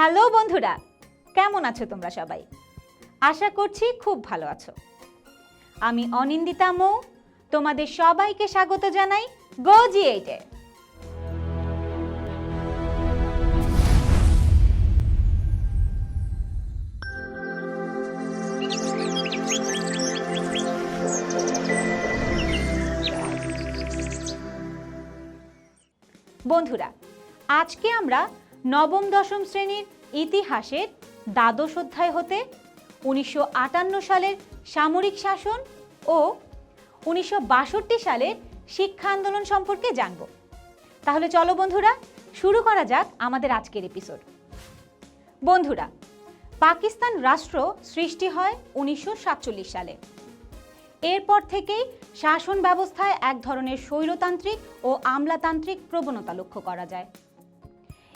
Hello বন্ধুরা, কেমন আছো তোমরা সবাই? আশা করছি খুব ভালো আছো। আমি অনিন্দিতা মৌ, তোমাদের সবাইকে স্বাগত জানাই গোজি এইটে বন্ধুরা, আজকে আমরা নবম দশম শ্রেণির ইতিহাসের দ্বাদশ অধ্যায় হতে উনিশশো আটান্ন সালের সামরিক শাসন ও উনিশশো বাষট্টি সালের শিক্ষা আন্দোলন সম্পর্কে জানব। তাহলে চলো বন্ধুরা, শুরু করা যাক আমাদের আজকের এপিসোড বন্ধুরা, পাকিস্তান রাষ্ট্র সৃষ্টি হয় উনিশশো সাতচল্লিশ সালে। এরপর থেকেই শাসন ব্যবস্থায় এক ধরনের শৈলতান্ত্রিক ও আমলাতান্ত্রিক প্রবণতা লক্ষ্য করা যায়।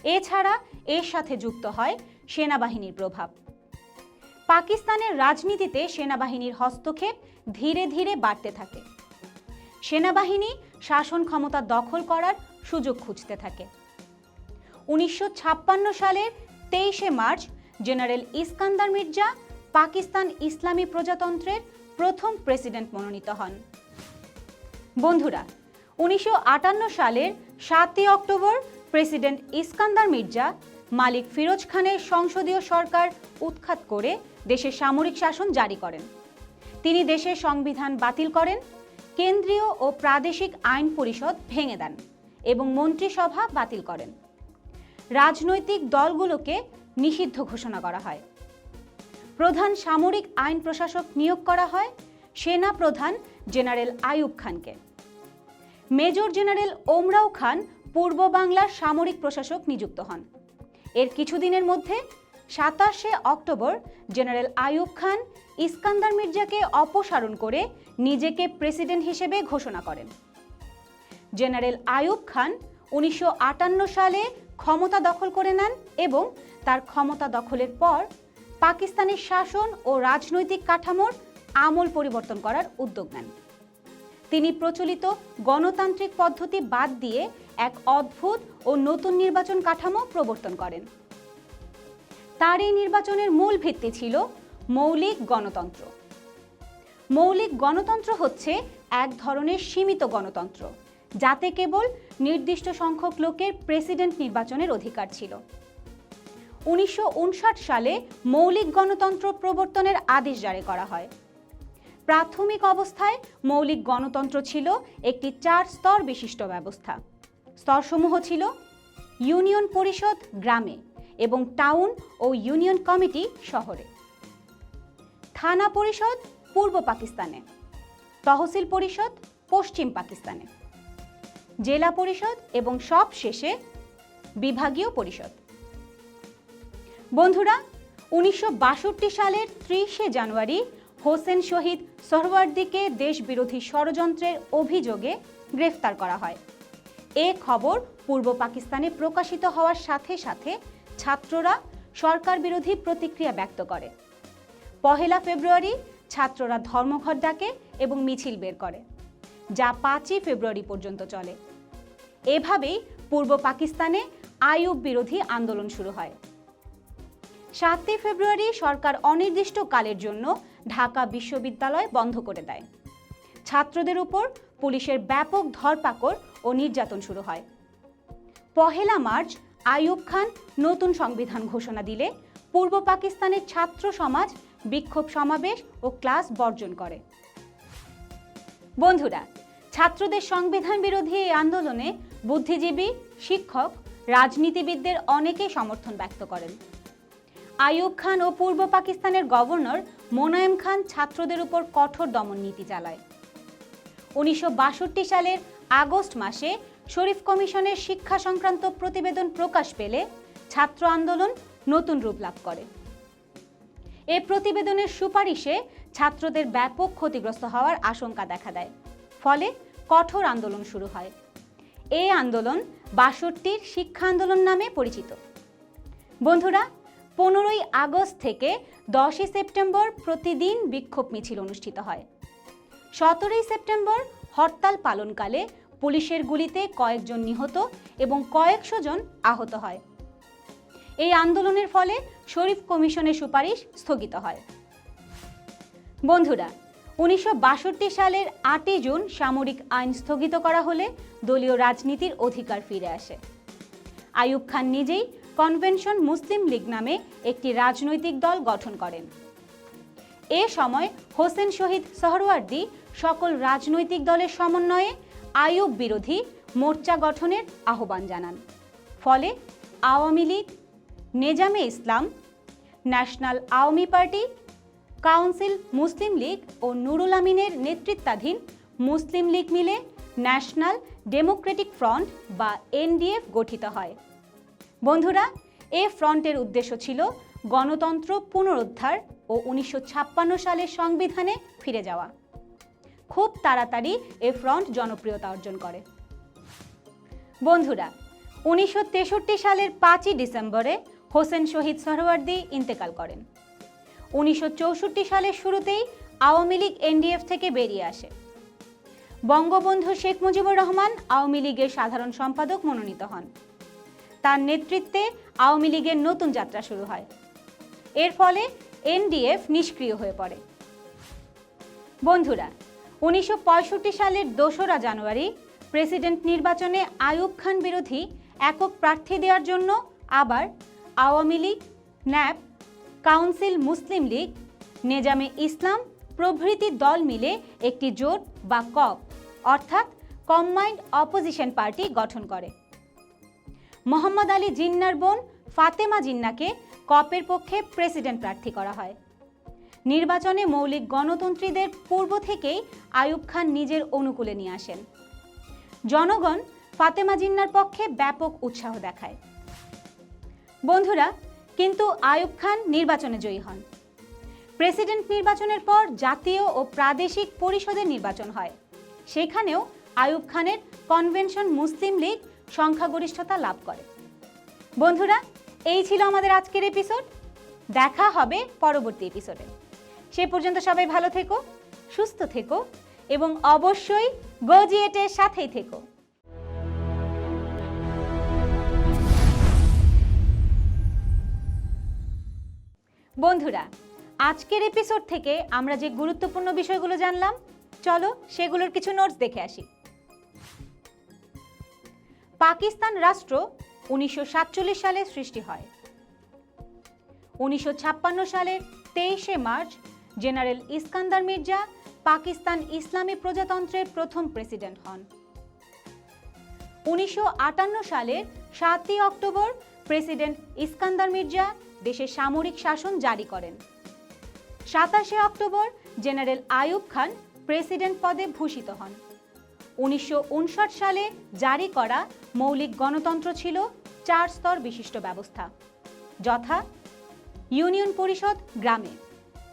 এছাড়া এর সাথে যুক্ত হয় সেনাবাহিনীর প্রভাব। পাকিস্তানের রাজনীতিতে সেনাবাহিনীর হস্তক্ষেপ ধীরে ধীরে বাড়তে থাকে। সেনাবাহিনী শাসন ক্ষমতা দখল করার সুযোগ খুঁজতে থাকে। উনিশশো ছাপ্পান্ন সালের তেইশে মার্চ জেনারেল ইস্কান্দার মির্জা পাকিস্তান ইসলামী প্রজাতন্ত্রের প্রথম প্রেসিডেন্ট মনোনীত হন। বন্ধুরা, উনিশশো আটান্ন সালের সাতই অক্টোবর প্রেসিডেন্ট ইস্কান্দার মির্জা, মালিক ফিরোজ খানের সংসদীয় সরকার উৎখাত করে দেশে সামরিক শাসন জারি করেন। তিনি দেশের সংবিধান বাতিল করেন, কেন্দ্রীয় ও প্রাদেশিক আইন পরিষদ ভেঙে দেন এবং মন্ত্রিসভা বাতিল করেন। রাজনৈতিক দলগুলোকে নিষিদ্ধ ঘোষণা করা হয়। প্রধান সামরিক আইন প্রশাসক নিয়োগ করা হয় সেনা প্রধান জেনারেল আইয়ুব খানকে। মেজর জেনারেল ওমরাও খান পূর্ব বাংলার সামরিক প্রশাসক নিযুক্ত হন। এর কিছুদিনের মধ্যে সাতাশে অক্টোবর জেনারেল আইয়ুব খান ইস্কান্দার মির্জাকে অপসারণ করে নিজেকে প্রেসিডেন্ট হিসেবে ঘোষণা করেন। জেনারেল আইয়ুব খান উনিশশো আটান্ন সালে ক্ষমতা দখল করে নেন এবং তার ক্ষমতা দখলের পর পাকিস্তানের শাসন ও রাজনৈতিক কাঠামোর আমূল পরিবর্তন করার উদ্যোগ নেন। তিনি প্রচলিত গণতান্ত্রিক পদ্ধতি বাদ দিয়ে এক অদ্ভুত ও নতুন নির্বাচন কাঠামো প্রবর্তন করেন। তার এই নির্বাচনের মূল ভিত্তি ছিল মৌলিক গণতন্ত্র। মৌলিক গণতন্ত্র হচ্ছে এক ধরনের সীমিত গণতন্ত্র, যাতে কেবল নির্দিষ্ট সংখ্যক লোকের প্রেসিডেন্ট নির্বাচনের অধিকার ছিল। উনিশশো উনষাট সালে মৌলিক গণতন্ত্র প্রবর্তনের আদেশ জারি করা হয়। প্রাথমিক অবস্থায় মৌলিক গণতন্ত্র ছিল একটি চার স্তর বিশিষ্ট ব্যবস্থা। স্তরসমূহ ছিল ইউনিয়ন পরিষদ গ্রামে এবং টাউন ও ইউনিয়ন কমিটি শহরে। থানা পরিষদ পূর্ব পাকিস্তানে, তহসিল পরিষদ পশ্চিম পাকিস্তানে, জেলা পরিষদ এবং সব শেষে বিভাগীয় পরিষদ। বন্ধুরা, উনিশশো বাষট্টি সালের ত্রিশে জানুয়ারি হোসেন শহীদ সোহরাওয়ার্দীকে দেশবিরোধী ষড়যন্ত্রের অভিযোগে গ্রেফতার করা হয়। এ খবর পূর্ব পাকিস্তানে প্রকাশিত হওয়ার সাথে সাথে ছাত্ররা সরকার বিরোধী প্রতিক্রিয়া ব্যক্ত করে। পহেলা ফেব্রুয়ারি ছাত্ররা ধর্মঘট ডাকে এবং মিছিল বের করে, যা পাঁচই ফেব্রুয়ারি পর্যন্ত চলে। এভাবেই পূর্ব পাকিস্তানে আইয়ুব বিরোধী আন্দোলন শুরু হয়। সাতই ফেব্রুয়ারি সরকার অনির্দিষ্ট কালের জন্য ঢাকা বিশ্ববিদ্যালয় বন্ধ করে দেয়। ছাত্রদের উপর পুলিশের ব্যাপক ধরপাকড় ও নির্যাতন শুরু হয়। পহেলা মার্চ আইয়ুব খান নতুন সংবিধান ঘোষণা দিলে পূর্ব পাকিস্তানের ছাত্র সমাজ বিক্ষোভ সমাবেশ ও ক্লাস বর্জন করে। বন্ধুরা, ছাত্রদের সংবিধান বিরোধী এই আন্দোলনে বুদ্ধিজীবী, শিক্ষক, রাজনীতিবিদদের অনেকেই সমর্থন ব্যক্ত করেন। আইয়ুব খান ও পূর্ব পাকিস্তানের গভর্নর মোনায়েম খান ছাত্রদের উপর কঠোর দমন নীতি চালায়। উনিশশো বাষট্টি সালের আগস্ট মাসে শরীফ কমিশনের শিক্ষা সংক্রান্ত প্রতিবেদন প্রকাশ পেলে ছাত্র আন্দোলন নতুন রূপ লাভ করে। এ প্রতিবেদনের সুপারিশে ছাত্রদের ব্যাপক ক্ষতিগ্রস্ত হওয়ার আশঙ্কা দেখা দেয়, ফলে কঠোর আন্দোলন শুরু হয়। এই আন্দোলন বাষট্টির শিক্ষা আন্দোলন নামে পরিচিত। বন্ধুরা পনেরোই আগস্ট থেকে দশই সেপ্টেম্বর প্রতিদিন বিক্ষোভ মিছিল অনুষ্ঠিত হয়। সতেরোই সেপ্টেম্বর হরতাল পালনকালে পুলিশের গুলিতে কয়েকজন নিহত এবং কয়েকশো জন আহত হয়। এই আন্দোলনের ফলে শরীফ কমিশনের সুপারিশ স্থগিত হয়। বন্ধুরা, উনিশশো বাষট্টি সালের আটই জুন সামরিক আইন স্থগিত করা হলে দলীয় রাজনীতির অধিকার ফিরে আসে। আইয়ুব খান নিজেই কনভেনশন মুসলিম লীগ নামে একটি রাজনৈতিক দল গঠন করেন। এ সময় হোসেন শহীদ সোহরওয়ার্দী সকল রাজনৈতিক দলের সমন্বয়ে আইয়ুব বিরোধী মোর্চা গঠনের আহ্বান জানান। ফলে Awami League, Nezame Islam, National Awami Party, Council Muslim League ও নুরুল আমিনের নেতৃত্বাধীন মুসলিম লীগ মিলে ন্যাশনাল ডেমোক্রেটিক ফ্রন্ট বা এনডিএফ গঠিত হয়। বন্ধুরা, এ ফ্রন্টের উদ্দেশ্য ছিল গণতন্ত্র পুনরুদ্ধার ও উনিশশো ছাপ্পান্ন সালের সংবিধানে ফিরে যাওয়া। খুব তাড়াতাড়ি এ ফ্রন্ট জনপ্রিয়তা অর্জন করে। বন্ধুরা, উনিশশো তেষট্টি সালের পাঁচই ডিসেম্বরে হোসেন শহীদ সরওয়ার্দী ইন্তেকাল করেন। উনিশশো চৌষট্টি সালের শুরুতেই আওয়ামী লীগ এনডিএফ থেকে বেরিয়ে আসে। বঙ্গবন্ধু শেখ মুজিবুর রহমান আওয়ামী লীগের সাধারণ সম্পাদক মনোনীত হন। তার নেতৃত্বে আওয়ামী লীগের নতুন যাত্রা শুরু হয়। এর ফলে এনডিএফ নিষ্ক্রিয় হয়ে পড়ে। বন্ধুরা, উনিশশো পঁয়ষট্টি সালের দোসরা জানুয়ারি প্রেসিডেন্ট নির্বাচনে আয়ুব খান বিরোধী একক প্রার্থী দেওয়ার জন্য আবার Awami League, NAP, Council, Muslim League, Nezam-e Islam প্রভৃতি দল মিলে একটি জোট বা কপ, অর্থাৎ কম্বাইন্ড অপোজিশন পার্টি গঠন করে। মোহাম্মদ আলী জিন্নার বোন ফাতেমা জিন্নাকে কপের পক্ষে প্রেসিডেন্ট প্রার্থী করা হয়। নির্বাচনে মৌলিক গণতন্ত্রীদের পূর্ব থেকেই আয়ুব খান নিজের অনুকূলে নিয়ে আসেন। জনগণ ফাতেমা জিন্নার পক্ষে ব্যাপক উৎসাহ দেখায়। বন্ধুরা, কিন্তু আয়ুব খান নির্বাচনে জয়ী হন। প্রেসিডেন্ট নির্বাচনের পর জাতীয় ও প্রাদেশিক পরিষদের নির্বাচন হয়। সেখানেও আয়ুব খানের কনভেনশন মুসলিম লীগ সংখ্যাগরিষ্ঠতা লাভ করে। বন্ধুরা, এই ছিল আমাদের আজকের এপিসোড দেখা হবে পরবর্তী এপিসোডে সে পর্যন্ত সবাই ভালো থেকো, সুস্থ থেকো, এবং অবশ্যই গজিয়েটের সাথেই থেকো। বন্ধুরা, আজকের এপিসোড থেকে আমরা যে গুরুত্বপূর্ণ বিষয়গুলো জানলাম, চলো সেগুলোর কিছু নোটস দেখে আসি। পাকিস্তান রাষ্ট্র উনিশশো সাতচল্লিশ সালে সৃষ্টি হয়। উনিশশো ছাপ্পান্ন সালের তেইশে মার্চ জেনারেল ইস্কান্দার মির্জা পাকিস্তান ইসলামী প্রজাতন্ত্রের প্রথম প্রেসিডেন্ট হন। উনিশশো সালের সাতই অক্টোবর প্রেসিডেন্ট ইস্কান্দার মির্জা দেশে সামরিক শাসন জারি করেন। সাতাশে October General Ayub Khan president পদে ভূষিত হন। উনিশশো উনষাট সালে জারি করা মৌলিক গণতন্ত্র ছিল চার স্তর বিশিষ্ট ব্যবস্থা। যথা ইউনিয়ন পরিষদ গ্রামে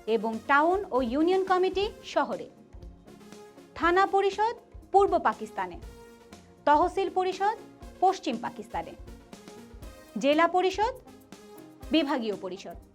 এবং টাউন ও ইউনিয়ন কমিটি শহরে। থানা পরিষদ পূর্ব পাকিস্তানে। তহসিল পরিষদ পশ্চিম পাকিস্তানে। জেলা পরিষদ বিভাগীয় পরিষদ।